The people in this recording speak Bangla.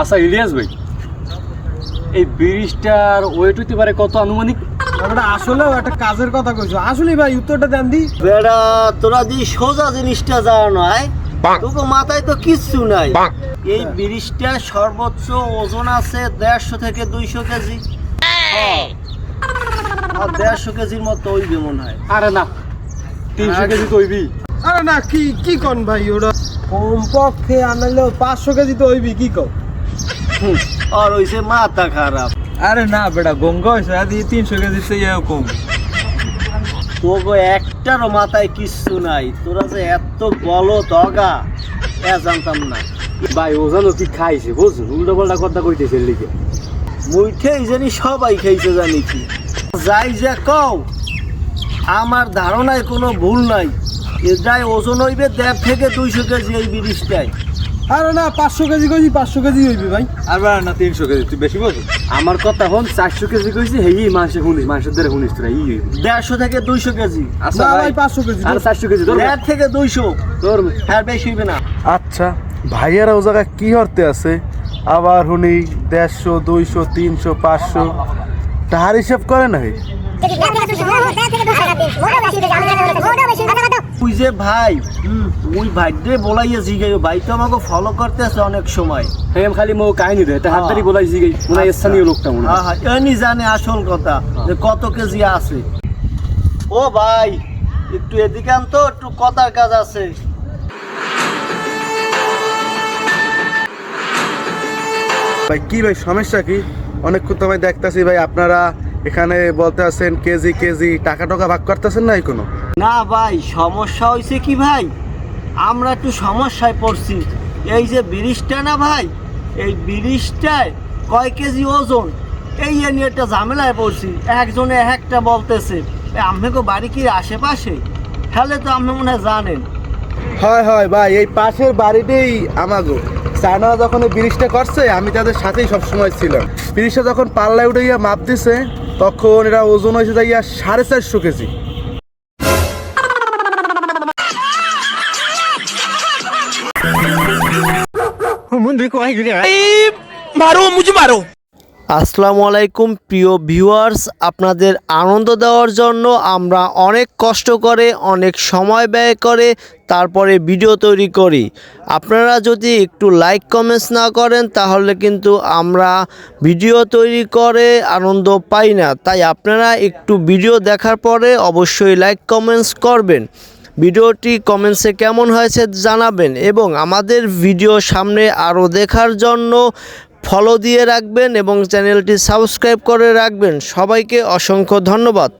আচ্ছা ইলিয়াস ভাই এই ব্রিজটার ওয়েট হইতে পারে কত আনুমানিক? ব্যাপারটা আসলেও একটা কাজের কথা কইছো। আসলে ভাই উত্তরটা দেন দি। বেড়া তোরা দি সোজা জিনিসটা যাওয়া নয় তোকে মাথায় তো কিচ্ছু নাই। এই ব্রিজটা সর্বোচ্চ ওজন আছে দেড়শো থেকে দুইশো কেজি। হ্যাঁ। আর দেড়শো কেজির মতো ওই মনে হয়। আরে না তিনশো কেজি তো হইবি আরে না কি কি কন ভাই ওটা? কমপক্ষে আনালেও পাঁচশো কেজি তো হইবি কি কও? হুম, আর ওইসে মাথা খারাপ। আরে না বেটা গঙ্গা হয়েছে আদি তিনশো কেজি তো কম। তোকে একটারও মাথায় কিচ্ছু নাই তোরা যে এত বলো দগা এ জানতাম না। ভাই ও জানো কি খাইছে বুঝুন উল্টো পাল্টা কথা কইতেছে লিখে মুইঠেই জানি সবাই খাইছে জানি কি। যাই যে কও আমার ধারণায় কোনো ভুল নাই। এটাই ওজন হইবে দেড় থেকে দুইশো কেজি এই ব্রিজটায় আরে না পাঁচশো কেজি কেজি পাঁচশো কেজি হইবি ভাই। আর বেড়া না তিনশো কেজি তুই বেশি বলছিস? আমার কথা হন চারশো কেজি কইছে হেই মাসে শুনিস মাসের ধরে শুনিস তোরা ই। দেড়শো থেকে দুইশো কেজি। আচ্ছা না ভাই। ভাই পাঁচশো কেজি। আর চারশো কেজি ধর। দেড় থেকে দুইশো। ধর। হ্যাঁ বেশি হইবে না। আচ্ছা ভাইয়ারা ও জায়গায় কি হরতে আছে? আবার হুনি দেড়শো দুইশো তিনশো পাঁচশো। তাহার হিসাব করে না হে? তুই যে ভাই? ওই ভাইরে বলাইয়ে জিগাই ভাই তো আমাকে ফলো করতেছে অনেক সময়। হ্যাঁ খালি মো কাহিনী রে হাত ধরি বলাইছি গই মনে হয় স্থানীয় লোকটা মনে হয়। হ্যাঁ এনি জানে আসল কথা যে কত কেজি আছে। ও ভাই একটু এদিকে আন তো একটু কথার কাজ আছে। ভাই কি ভাই সমস্যা কি? অনেকক্ষণ তো ভাই দেখতেছি ভাই আপনারা এখানে বলতে আছেন কেজি কেজি টাকা টাকা ভাগ করতেছেন নাই কোনো না ভাই, সমস্যা হয়েছে কি ভাই? আমরা একটু সমস্যায় পড়ছি। এই যে ব্রিজটা না ভাই, এই ব্রিজটায় কয় কেজি ওজন? এই নিয়ে একটা ঝামেলায় পড়ছি। একজনে একটা বলতেছে আমাকে বাড়ি কি আশেপাশে? তাহলে তো আপনি মনে হয় জানেন। হয় হয় ভাই, এই পাশের বাড়িতেই আমাগো। চায়নারা যখন এই ব্রিজটা করছে, আমি তাদের সাথেই সবসময় ছিলাম। ব্রিজটা যখন পাল্লায় উঠে মাপ দিছে, তখন এরা ওজন হয়েছে যাইয়া সাড়ে চারশো কেজি। আসসালামু আলাইকুম প্রিয় ভিউয়ার্স। আপনাদের আনন্দ দেওয়ার জন্য আমরা অনেক কষ্ট করে অনেক সময় ব্যয় করে তারপরে ভিডিও তৈরি করি। আপনারা যদি একটু লাইক কমেন্টস না করেন তাহলে কিন্তু আমরা ভিডিও তৈরি করে আনন্দ পাই না। তাই আপনারা একটু ভিডিও দেখার পরে অবশ্যই লাইক কমেন্টস করবেন। ভিডিওটি কমেন্টসে কেমন হয়েছে জানাবেন এবং আমাদের ভিডিও সামনে আরও দেখার জন্য ফলো দিয়ে রাখবেন এবং চ্যানেলটি সাবস্ক্রাইব করে রাখবেন। সবাইকে অসংখ্য ধন্যবাদ।